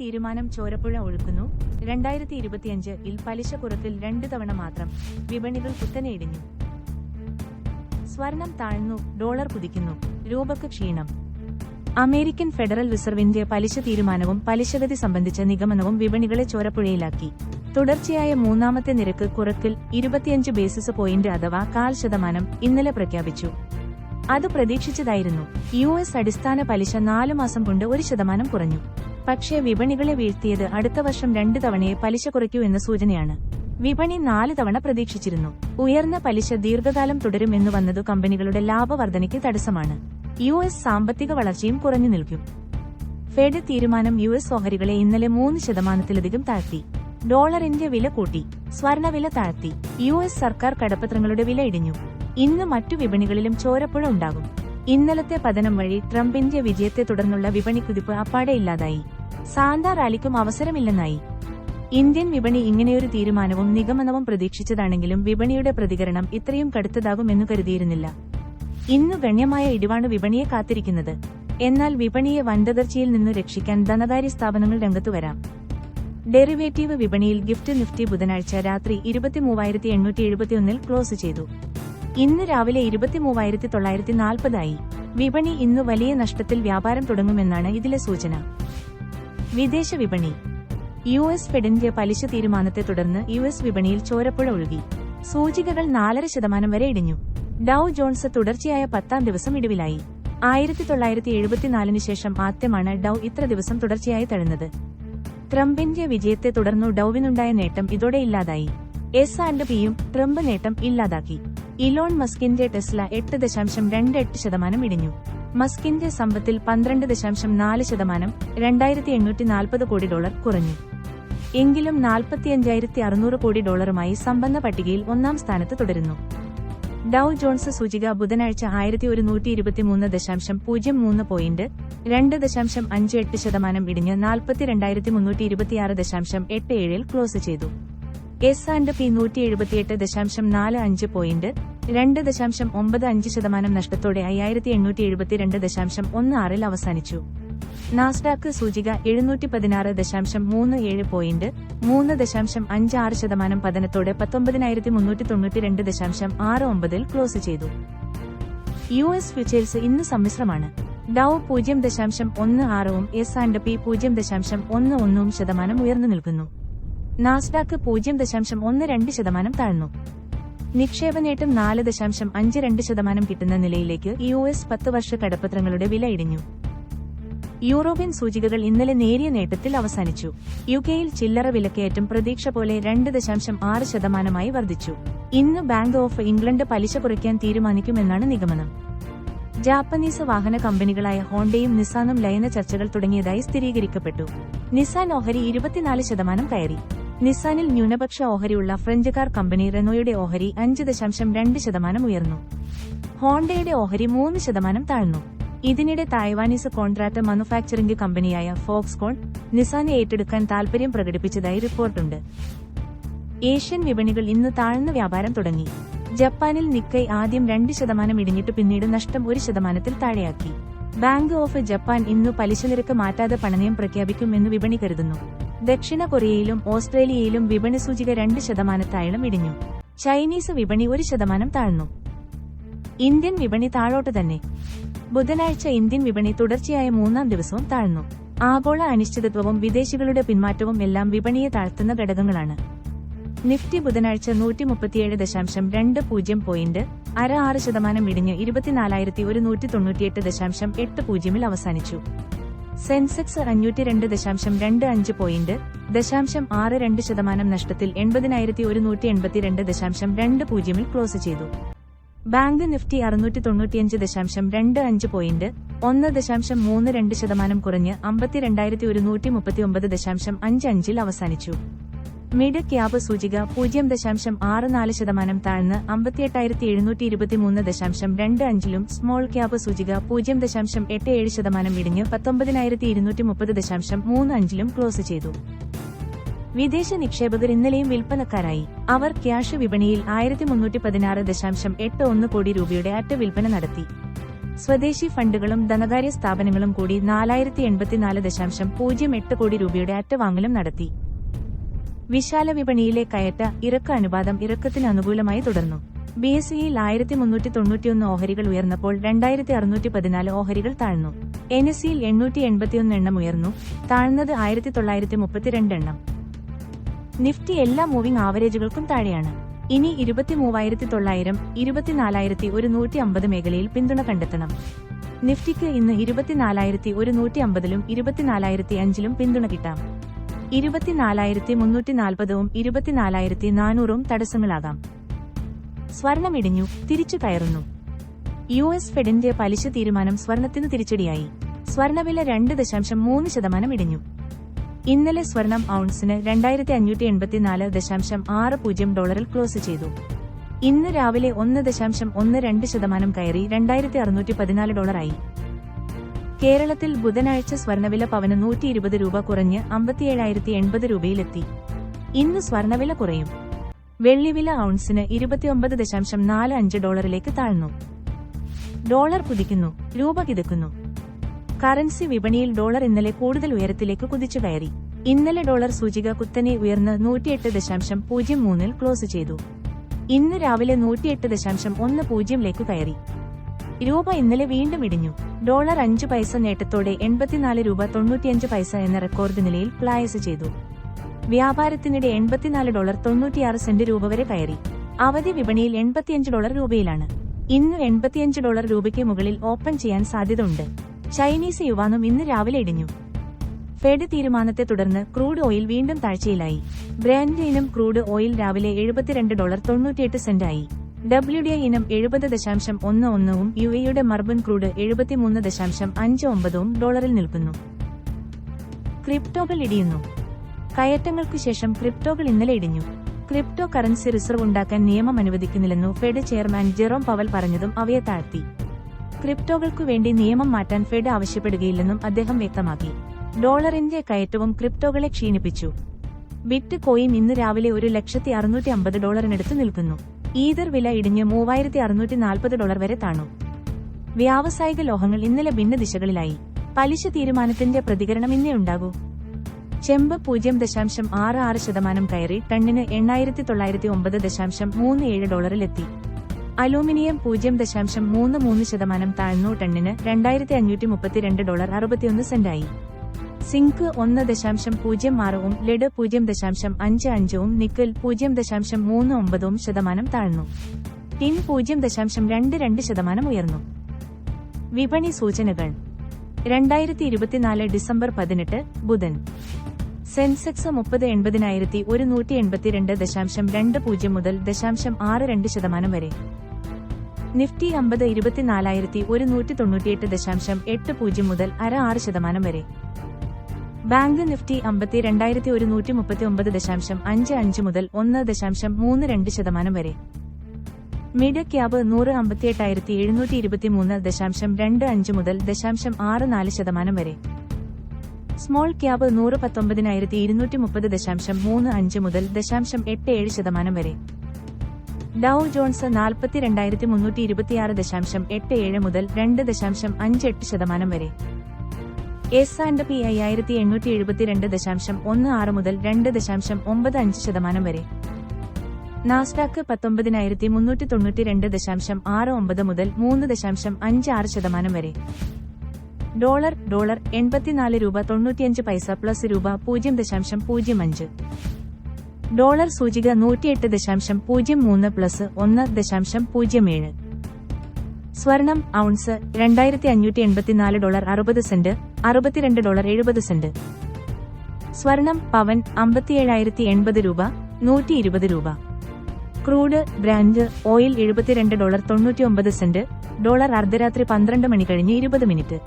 തീരുമാനം ചോരപ്പുഴ ഒഴുക്കുന്നു. രണ്ടായിരത്തി ഇരുപത്തിയഞ്ച് ഇൽ പലിശ കുറത്തിൽ രണ്ട് തവണ മാത്രം വിപണികൾ കുത്തനെ ഇടിഞ്ഞു സ്വർണം താഴ്ന്നു ഡോളർ കുതിക്കുന്നു. രൂപക്ക് ക്ഷീണം. അമേരിക്കൻ ഫെഡറൽ റിസർവിന്റെ പലിശ തീരുമാനവും പലിശഗതി സംബന്ധിച്ച നിഗമനവും വിപണികളെ ചോരപ്പുഴയിലാക്കി. തുടർച്ചയായ മൂന്നാമത്തെ നിരക്ക് കുറക്കിൽ ഇരുപത്തിയഞ്ച് ബേസിസ് പോയിന്റ് അഥവാ കാൽ ശതമാനം ഇന്നലെ പ്രഖ്യാപിച്ചു. അത് പ്രതീക്ഷിച്ചതായിരുന്നു. യു എസ് അടിസ്ഥാന പലിശ നാലു മാസം കൊണ്ട് ഒരു ശതമാനം കുറഞ്ഞു. പക്ഷേ വിപണികളെ വീഴ്ത്തിയത് അടുത്ത വർഷം രണ്ടു തവണയെ പലിശ കുറയ്ക്കൂ എന്ന സൂചനയാണ്. വിപണി നാല് തവണ പ്രതീക്ഷിച്ചിരുന്നു. ഉയർന്ന പലിശ ദീർഘകാലം തുടരും എന്ന് വന്നതു കമ്പനികളുടെ ലാഭവർധനയ്ക്ക് തടസ്സമാണ്. യു എസ് സാമ്പത്തിക വളർച്ചയും കുറഞ്ഞു നിൽക്കും. ഫെഡ് തീരുമാനം യു എസ് ഓഹരികളെ ഇന്നലെ മൂന്ന് ശതമാനത്തിലധികം താഴ്ത്തി. ഡോളറിന്റെ വില കൂട്ടി. സ്വർണവില താഴ്ത്തി. യു എസ് സർക്കാർ കടപ്പത്രങ്ങളുടെ വില ഇടിഞ്ഞു. ഇന്ന് മറ്റു വിപണികളിലും ചോരപ്പുഴ ഉണ്ടാകും. ഇന്നലത്തെ പതനം വഴി ട്രംപിന്റെ വിജയത്തെ തുടർന്നുള്ള വിപണി കുതിപ്പ് അപ്പാടെ ഇല്ലാതായി. സാന്താ റാലിക്കും അവസരമില്ലെന്നായി. ഇന്ത്യൻ വിപണി ഇങ്ങനെയൊരു തീരുമാനവും നിഗമനവും പ്രതീക്ഷിച്ചതാണെങ്കിലും വിപണിയുടെ പ്രതികരണം ഇത്രയും കടുത്തതാകുമെന്നു കരുതിയിരുന്നില്ല. ഇന്നു ഗണ്യമായ ഇടിവാണ് വിപണിയെ കാത്തിരിക്കുന്നത്. എന്നാൽ വിപണിയെ വൻതകർച്ചയിൽ നിന്ന് രക്ഷിക്കാൻ ധനകാര്യ സ്ഥാപനങ്ങൾ രംഗത്തു വരാം. ഡെറിവേറ്റീവ് വിപണിയിൽ ഗിഫ്റ്റ് നിഫ്റ്റി ബുധനാഴ്ച രാത്രി ഇരുപത്തിമൂവായിരത്തി എണ്ണൂറ്റി എഴുപത്തിയൊന്നിൽ ക്ലോസ് ചെയ്തു. ഇന്ന് രാവിലെ ഇരുപത്തിമൂവായിരത്തി തൊള്ളായിരത്തി നാൽപ്പതായി വിപണി ഇന്ന് വലിയ നഷ്ടത്തിൽ വ്യാപാരം തുടങ്ങുമെന്നാണ് ഇതിലെ സൂചന. വിദേശ വിപണി. യു എസ് ഫെഡിന്റെ പലിശ തീരുമാനത്തെ തുടർന്ന് യു എസ് വിപണിയിൽ ചോരപ്പുഴ ഒഴുകി. സൂചികകൾ നാലര ശതമാനം വരെ ഇടിഞ്ഞു. ഡൌ ജോൺസ് തുടർച്ചയായ പത്താം ദിവസം ഇടിവിലായി. ആയിരത്തി തൊള്ളായിരത്തി എഴുപത്തിനാലിന് ശേഷം ആദ്യമാണ് ഡൌ ഇത്ര ദിവസം തുടർച്ചയായി തഴുന്നത്. ട്രംപിന്റെ വിജയത്തെ തുടർന്നു ഡൌവിനുണ്ടായ നേട്ടം ഇതോടെ ഇല്ലാതായി. എസ് ആൻഡ് പിയും ട്രംപ് നേട്ടം ഇല്ലാതാക്കി. ഇലോൺ മസ്കിന്റെ ടെസ്ല എട്ട് ദശാംശം രണ്ട് എട്ട് ശതമാനം ഇടിഞ്ഞു. മസ്കിന്റെ സമ്പത്തിൽ പന്ത്രണ്ട് ദശാംശം നാല് ശതമാനം രണ്ടായിരത്തി എണ്ണൂറ്റി നാൽപ്പത് കോടി ഡോളർ കുറഞ്ഞു. എങ്കിലും നാൽപ്പത്തിയഞ്ചായിരത്തി അറുന്നൂറ് കോടി ഡോളറുമായി സമ്പന്ന പട്ടികയിൽ ഒന്നാം സ്ഥാനത്ത് തുടരുന്നു. ഡൌ ജോൺസ് സൂചിക ബുധനാഴ്ച ആയിരത്തി ഒരുന്നൂറ്റി ഇരുപത്തിമൂന്ന് ദശാംശം പൂജ്യം മൂന്ന് പോയിന്റ് രണ്ട് ദശാംശം അഞ്ച് എട്ട് ശതമാനം ഇടിഞ്ഞ് നാൽപ്പത്തിരണ്ടായിരത്തി മുന്നൂറ്റി ഇരുപത്തിയാറ് ദശാംശം എട്ട് ഏഴിൽ ക്ലോസ് ചെയ്തു. എസ് ആൻഡ് പി നൂറ്റി എഴുപത്തിയെട്ട് ദശാംശം നാല് അഞ്ച് പോയിന്റ് രണ്ട് ദശാംശം ഒമ്പത് അഞ്ച് ശതമാനം നഷ്ടത്തോടെ അയ്യായിരത്തി എണ്ണൂറ്റി എഴുപത്തിരണ്ട് ദശാംശം ഒന്ന് ആറിൽ അവസാനിച്ചു. നാസ്ഡാക്ക് സൂചിക എഴുന്നൂറ്റി പതിനാറ് ദശാംശം മൂന്ന് ഏഴ് പോയിന്റ് മൂന്ന് ദശാംശം അഞ്ച് ആറ് ശതമാനം പതനത്തോടെ പത്തൊമ്പതിനായിരത്തി മുന്നൂറ്റി തൊണ്ണൂറ്റി രണ്ട് ദശാംശം ആറ് ഒമ്പതിൽ ക്ലോസ് ചെയ്തു. യു എസ് ഫ്യൂച്ചേഴ്സ് ഇന്ന് സമ്മിശ്രമാണ്. ഡൌ പൂജ്യം ദശാംശം ഒന്ന് ആറും എസ് ആൻഡ് പി പൂജ്യം ദശാംശം ഒന്ന് ഒന്നും ശതമാനം ഉയർന്നു നിൽക്കുന്നു. നാസ്ഡാക്ക് പൂജ്യം ദശാംശം ഒന്ന് രണ്ട് ശതമാനം താഴ്ന്നു. നിക്ഷേപ നേട്ടം നാല് ദശാംശം അഞ്ച് രണ്ട് ശതമാനം കിട്ടുന്ന നിലയിലേക്ക് യു എസ് പത്ത് വർഷ കടപ്പത്രങ്ങളുടെ വില ഇടിഞ്ഞു. യൂറോപ്യൻ സൂചികകൾ ഇന്നലെ നേരിയ നേട്ടത്തിൽ അവസാനിച്ചു. യുകെയിൽ ചില്ലറ വിലക്കയറ്റം പ്രതീക്ഷ പോലെ രണ്ട് ദശാംശം ആറ് ശതമാനമായി വർദ്ധിച്ചു. ഇന്ന് ബാങ്ക് ഓഫ് ഇംഗ്ലണ്ട് പലിശ കുറയ്ക്കാൻ തീരുമാനിക്കുമെന്നാണ് നിഗമനം. ജാപ്പനീസ് വാഹന കമ്പനികളായ ഹോണ്ടയും നിസാനും ലയന ചർച്ചകൾ തുടങ്ങിയതായി സ്ഥിരീകരിക്കപ്പെട്ടു. നിസാൻ ഓഹരി ഇരുപത്തിനാല് ശതമാനം കയറി. നിസാനിൽ ന്യൂനപക്ഷ ഓഹരിയുള്ള ഫ്രഞ്ച് കാർ കമ്പനി റെനോയുടെ ഓഹരി അഞ്ച് ദശാംശം രണ്ട് ശതമാനം ഉയർന്നു. ഹോണ്ടയുടെ ഓഹരി മൂന്ന് ശതമാനം താഴ്ന്നു. ഇതിനിടെ തായ്വാനീസ് കോൺട്രാക്ട് മാനുഫാക്ചറിംഗ് കമ്പനിയായ ഫോക്സ്കോൺ നിസാനെ ഏറ്റെടുക്കാൻ താൽപര്യം പ്രകടിപ്പിച്ചതായി റിപ്പോർട്ടുണ്ട്. ഏഷ്യൻ വിപണികൾ ഇന്ന് താഴ്ന്ന വ്യാപാരം തുടങ്ങി. ജപ്പാനിൽ നിക്കൈ ആദ്യം രണ്ട് ശതമാനം ഇടിഞ്ഞിട്ട് പിന്നീട് നഷ്ടം ഒരു ശതമാനത്തിൽ താഴെയാക്കി. ബാങ്ക് ഓഫ് ജപ്പാൻ ഇന്നു പലിശ നിരക്ക് മാറ്റാതെ പണനയം പ്രഖ്യാപിക്കുമെന്ന് വിപണി കരുതുന്നു. ദക്ഷിണ കൊറിയയിലും ഓസ്ട്രേലിയയിലും വിപണി സൂചിക രണ്ട് ശതമാനത്തായാലും ഇടിഞ്ഞു. ചൈനീസ് വിപണി ഒരു ശതമാനം താഴ്ന്നു. ഇന്ത്യൻ വിപണി താഴോട്ട് തന്നെ. ബുധനാഴ്ച ഇന്ത്യൻ വിപണി തുടർച്ചയായ മൂന്നാം ദിവസവും താഴ്ന്നു. ആഗോള അനിശ്ചിതത്വവും വിദേശികളുടെ പിന്മാറ്റവും എല്ലാം വിപണിയെ താഴ്ത്തുന്ന ഘടകങ്ങളാണ്. നിഫ്റ്റി ബുധനാഴ്ച നൂറ്റി മുപ്പത്തിയേഴ് ദശാംശം രണ്ട് പൂജ്യം പോയിന്റ് അര ആറ് ശതമാനം ഇടിഞ്ഞ് ഇരുപത്തിനാലായിരത്തി ഒരു നൂറ്റി തൊണ്ണൂറ്റിയെട്ട് ദശാംശം എട്ട് പൂജ്യമിൽ അവസാനിച്ചു. സെൻസെക്സ് അഞ്ഞൂറ്റി രണ്ട് ദശാംശം രണ്ട് അഞ്ച് പോയിന്റ് ദശാംശം ആറ് രണ്ട് ശതമാനം നഷ്ടത്തിൽ എൺപതിനായിരത്തി ഒരു നൂറ്റി എൺപത്തിരണ്ട് ദശാംശം രണ്ട് പൂജ്യമിൽ ക്ലോസ് ചെയ്തു. ബാങ്ക് നിഫ്റ്റി അറുന്നൂറ്റി തൊണ്ണൂറ്റിയഞ്ച് ദശാംശം രണ്ട് അഞ്ച് പോയിന്റ് ഒന്ന് ദശാംശം മൂന്ന് രണ്ട് ശതമാനം കുറഞ്ഞ് അമ്പത്തിരണ്ടായിരത്തി ഒരുന്നൂറ്റി മുപ്പത്തിയൊമ്പത് ദശാംശം അഞ്ച് അഞ്ചിൽ അവസാനിച്ചു. മിഡ് ക്യാബ് സൂചിക പൂജ്യം ദശാംശം ആറ് നാല് ശതമാനം താഴ്ന്ന് അമ്പത്തിയെട്ടായിരത്തി എഴുന്നൂറ്റി ഇരുപത്തിമൂന്ന് ദശാംശം രണ്ട് അഞ്ചിലും സ്മോൾ ക്യാബ് സൂചിക പൂജ്യം ദശാംശം എട്ട് ഏഴ് ശതമാനം ഇടിഞ്ഞ് പത്തൊമ്പതിനായിരത്തി ഇരുന്നൂറ്റി മുപ്പത് ദശാംശം മൂന്ന് അഞ്ചിലും ക്ലോസ് ചെയ്തു. വിദേശ നിക്ഷേപകർ ഇന്നലെയും വിൽപ്പനക്കാരായി. അവർ ക്യാഷ് വിപണിയിൽ ആയിരത്തി മുന്നൂറ്റി പതിനാറ് ദശാംശം എട്ട് ഒന്ന് കോടി രൂപയുടെ അറ്റ വിൽപ്പന നടത്തി. സ്വദേശി ഫണ്ടുകളും ധനകാര്യ സ്ഥാപനങ്ങളും കൂടി നാലായിരത്തി എൺപത്തിനാല് ദശാംശം പൂജ്യം എട്ട് കോടി രൂപയുടെ അറ്റവാങ്ങലും നടത്തി. വിശാല വിപണിയിലെ കയറ്റ ഇറക്ക അനുപാതം ഇറക്കത്തിന് അനുകൂലമായി തുടർന്നു. ബി എസ് സിയിൽ ആയിരത്തി മുന്നൂറ്റി തൊണ്ണൂറ്റിയൊന്ന് ഓഹരികൾ ഉയർന്നപ്പോൾ രണ്ടായിരത്തി അറുന്നൂറ്റി പതിനാല് ഓഹരികൾ താഴ്ന്നു. എൻ എസ് സിയിൽ എണ്ണൂറ്റി എൺപത്തിയൊന്ന് എണ്ണം ഉയർന്നു താഴ്ന്നത് ആയിരത്തി തൊള്ളായിരത്തി മുപ്പത്തിരണ്ട് എണ്ണം. നിഫ്റ്റി എല്ലാ മൂവിംഗ് ആവറേജുകൾക്കും താഴെയാണ്. ഇനി ഇരുപത്തി മൂവായിരത്തി തൊള്ളായിരം ഇരുപത്തിനാലായിരത്തി ഒരു നൂറ്റി അമ്പത് മേഖലയിൽ പിന്തുണ കണ്ടെത്തണം. നിഫ്റ്റിക്ക് ഇന്ന് ഇരുപത്തിനാലായിരത്തി ഒരു നൂറ്റി അമ്പതിലും ഇരുപത്തിനാലായിരത്തി അഞ്ചിലും പിന്തുണ കിട്ടാം. ഇരുപത്തിനാലായിരത്തി മുന്നൂറ്റി നാൽപ്പതും ഇരുപത്തിനാലായിരത്തി നാനൂറും തടസ്സങ്ങളാകാം. സ്വർണം ഇടിഞ്ഞു തിരിച്ചു കയറുന്നു. യു എസ് ഫെഡിന്റെ പലിശ തീരുമാനം സ്വർണത്തിന് തിരിച്ചടിയായി. സ്വർണവില രണ്ട് ദശാംശം മൂന്ന് ശതമാനം ഇടിഞ്ഞു. ഇന്നലെ സ്വർണം ഔൺസിന് രണ്ടായിരത്തി അഞ്ഞൂറ്റി എൺപത്തിനാല് ദശാംശം ആറ് പൂജ്യം ഡോളറിൽ ക്ലോസ് ചെയ്തു. ഇന്ന് രാവിലെ ഒന്ന് ദശാംശം ഒന്ന് രണ്ട് ശതമാനം കയറി രണ്ടായിരത്തി അറുന്നൂറ്റി പതിനാല് ഡോളറായി. കേരളത്തിൽ ബുധനാഴ്ച സ്വർണവില പവന് നൂറ്റി ഇരുപത് രൂപ കുറഞ്ഞ് അമ്പത്തിയേഴായിരത്തി എൺപത് രൂപയിലെത്തി. ഇന്ന് സ്വർണവില കുറയും. വെള്ളിവില ഔൺസിന് ഇരുപത്തിയൊമ്പത് ദശാംശം നാല് അഞ്ച് ഡോളറിലേക്ക് താഴ്ന്നു. ഡോളർ കുതിക്കുന്നു രൂപ കിതക്കുന്നു. കറൻസി വിപണിയിൽ ഡോളർ ഇന്നലെ കൂടുതൽ ഉയരത്തിലേക്ക് കുതിച്ചു കയറി. ഇന്നലെ ഡോളർ സൂചിക കുത്തനെ ഉയർന്ന് നൂറ്റിയെട്ട് ദശാംശം പൂജ്യം മൂന്നിൽ ക്ലോസ് ചെയ്തു. ഇന്ന് രാവിലെ നൂറ്റിയെട്ട് ദശാംശം ഒന്ന് പൂജ്യംലേക്ക് കയറി. രൂപ ഇന്നലെ വീണ്ടും ഇടിഞ്ഞു. ഡോളർ അഞ്ച് പൈസ നേട്ടത്തോടെ എൺപത്തിനാല് രൂപ തൊണ്ണൂറ്റിയഞ്ച് പൈസ എന്ന റെക്കോർഡ് നിലയിൽ പ്ലായസ് ചെയ്തു. വ്യാപാരത്തിനിടെ എൺപത്തിനാല് ഡോളർ തൊണ്ണൂറ്റിയാറ് സെന്റ് രൂപ വരെ കയറി. അവധി വിപണിയിൽ എൺപത്തിയഞ്ച് ഡോളർ രൂപയിലാണ്. ഇന്ന് എൺപത്തിയഞ്ച് ഡോളർ രൂപയ്ക്ക് മുകളിൽ ഓപ്പൺ ചെയ്യാൻ സാധ്യതയുണ്ട്. ചൈനീസ് യുവാനും ഇന്ന് രാവിലെ ഇടിഞ്ഞു. ഫെഡ് തീരുമാനത്തെ തുടർന്ന് ക്രൂഡ് ഓയിൽ വീണ്ടും താഴ്ചയിലായി. ബ്രാൻഡ് ക്രൂഡ് ഓയിൽ രാവിലെ എഴുപത്തിരണ്ട് ഡോളർ തൊണ്ണൂറ്റിയെട്ട് സെന്റായി. ഡബ്ല്യു ഡി ഇനം എഴുപത് ദശാംശം ഒന്ന് ഒന്നും യു എയുടെ മർബൻ ക്രൂഡ് എഴുപത്തിമൂന്ന് ദശാംശം അഞ്ച് ഒമ്പതും ഡോളറിൽ നിൽക്കുന്നു. ക്രിപ്റ്റോകൾ ഇടിയുന്നു. കയറ്റങ്ങൾക്കു ശേഷം ക്രിപ്റ്റോകൾ ഇന്നലെ ഇടിഞ്ഞു. ക്രിപ്റ്റോ കറൻസി റിസർവ് ഉണ്ടാക്കാൻ നിയമം അനുവദിക്കുന്നില്ലെന്നു ഫെഡ് ചെയർമാൻ ജെറോം പവൽ പറഞ്ഞതും അവയെ താഴ്ത്തി. ക്രിപ്റ്റോകൾക്കു വേണ്ടി നിയമം മാറ്റാൻ ഫെഡ് ആവശ്യപ്പെടുകയില്ലെന്നും അദ്ദേഹം വ്യക്തമാക്കി. ഡോളറിന്റെ കയറ്റവും ക്രിപ്റ്റോകളെ ക്ഷീണിപ്പിച്ചു. ബിറ്റ് കോയിൻ ഇന്ന് രാവിലെ ഒരു ലക്ഷത്തി അറുന്നൂറ്റി അമ്പത് ഡോളറിനടുത്ത് നിൽക്കുന്നു. ഈതർ വില ഇടിഞ്ഞ് മൂവായിരത്തി അറുന്നൂറ്റി നാൽപ്പത് ഡോളർ വരെ താണു. വ്യാവസായിക ലോഹങ്ങൾ ഇന്നലെ ഭിന്ന ദിശകളിലായി. പലിശ തീരുമാനത്തിന്റെ പ്രതികരണം ഇന്നേ ഉണ്ടാകൂ. ചെമ്പ് പൂജ്യം ദശാംശം ആറ് ആറ് ശതമാനം കയറി ടണ്ണിന് എണ്ണായിരത്തി തൊള്ളായിരത്തി ഒമ്പത് ദശാംശം മൂന്ന് ഏഴ് ഡോളറിലെത്തി. അലൂമിനിയം പൂജ്യം ദശാംശം മൂന്ന് മൂന്ന് ശതമാനം താഴ്ന്നു ടണ്ണിന് രണ്ടായിരത്തി അഞ്ഞൂറ്റി മുപ്പത്തിരണ്ട് ഡോളർ അറുപത്തിയൊന്ന് സെന്റായി. സിങ്ക് ഒന്ന് ദശാംശം പൂജ്യം ആറും ലെഡ് പൂജ്യം ദശാംശം അഞ്ച് അഞ്ചും നിക്കൽ പൂജ്യം ദശാംശം മൂന്ന് ഒമ്പതും ശതമാനം താഴ്ന്നു. ടിൻ പൂജ്യം ദശാംശം രണ്ട് രണ്ട് ശതമാനം ഉയർന്നു. വിപണി സൂചനകൾ. രണ്ടായിരത്തി ഇരുപത്തിനാല് ഡിസംബർ പതിനെട്ട് ബുധൻ. സെൻസെക്സ് മുപ്പത് എൺപതിനായിരത്തി ഒരു നൂറ്റി എൺപത്തിരണ്ട് ദശാംശം രണ്ട് പൂജ്യം മുതൽ ദശാംശം ആറ് രണ്ട് ശതമാനം വരെ. നിഫ്റ്റി അമ്പത് ഇരുപത്തിനാലായിരത്തി ഒരു നൂറ്റി തൊണ്ണൂറ്റിയെട്ട് ദശാംശം എട്ട് പൂജ്യം മുതൽ അര ആറ് ശതമാനം വരെ. ബാങ്ക് നിഫ്റ്റി അമ്പത്തി രണ്ടായിരത്തി ഒരു നൂറ്റി മുപ്പത്തി ഒമ്പത് ദശാംശം അഞ്ച് അഞ്ച് മുതൽ ഒന്ന് ദശാംശം മൂന്ന് രണ്ട് ശതമാനം വരെ. മിഡ് ക്യാബ് നൂറ് അമ്പത്തിയെട്ടായിരത്തി എഴുന്നൂറ്റി ഇരുപത്തി മൂന്ന് ദശാംശം രണ്ട് അഞ്ച് മുതൽ ദശാംശം ആറ് നാല് ശതമാനം വരെ. സ്മോൾ ക്യാബ് നൂറ് പത്തൊമ്പതിനായിരത്തി ഇരുന്നൂറ്റി മുപ്പത് ദശാംശം മൂന്ന് അഞ്ച് മുതൽ ദശാംശം എട്ട് ഏഴ് ശതമാനം വരെ. ഡൌ ജോൺസ് നാൽപ്പത്തി രണ്ടായിരത്തി മുന്നൂറ്റി ഇരുപത്തിയാറ് ദശാംശം എട്ട് ഏഴ് മുതൽ രണ്ട് ദശാംശം അഞ്ച് എട്ട് ശതമാനം വരെ. എസ് ആൻഡ് പി അയ്യായിരത്തി എണ്ണൂറ്റി എഴുപത്തിരണ്ട് ദശാംശം ഒന്ന് ആറ് മുതൽ രണ്ട് ദശാംശം ഒമ്പത് അഞ്ച് ശതമാനം വരെ. നാസ്ഡാക്ക് പത്തൊമ്പതിനായിരത്തി മുന്നൂറ്റി തൊണ്ണൂറ്റി രണ്ട് ദശാംശം ആറ് ഒമ്പത് മുതൽ മൂന്ന് ദശാംശം അഞ്ച് ആറ് ശതമാനം വരെ. ഡോളർ ഡോളർ എൺപത്തിനാല് രൂപ തൊണ്ണൂറ്റിയഞ്ച് പൈസ പ്ലസ് രൂപ പൂജ്യം ദശാംശം പൂജ്യം അഞ്ച്. ഡോളർ സൂചിക നൂറ്റിയെട്ട് ദശാംശം പൂജ്യം മൂന്ന് പ്ലസ് ഒന്ന് ദശാംശം പൂജ്യം ഏഴ്. സ്വർണം ഔൺസ് രണ്ടായിരത്തി അഞ്ഞൂറ്റി എൺപത്തിനാല് ഡോളർ അറുപത് സെന്റ് അറുപത്തിരണ്ട് ഡോളർ എഴുപത് സെന്റ്. സ്വർണം പവൻ അമ്പത്തിയേഴായിരത്തി എൺപത് രൂപ നൂറ്റി ഇരുപത് രൂപ. ക്രൂഡ് ബ്രാൻഡ് ഓയിൽ എഴുപത്തിരണ്ട് ഡോളർ തൊണ്ണൂറ്റി ഒമ്പത് സെന്റ് ഡോളർ അർദ്ധരാത്രി പന്ത്രണ്ട് മണി കഴിഞ്ഞ് ഇരുപത് മിനിറ്റ്.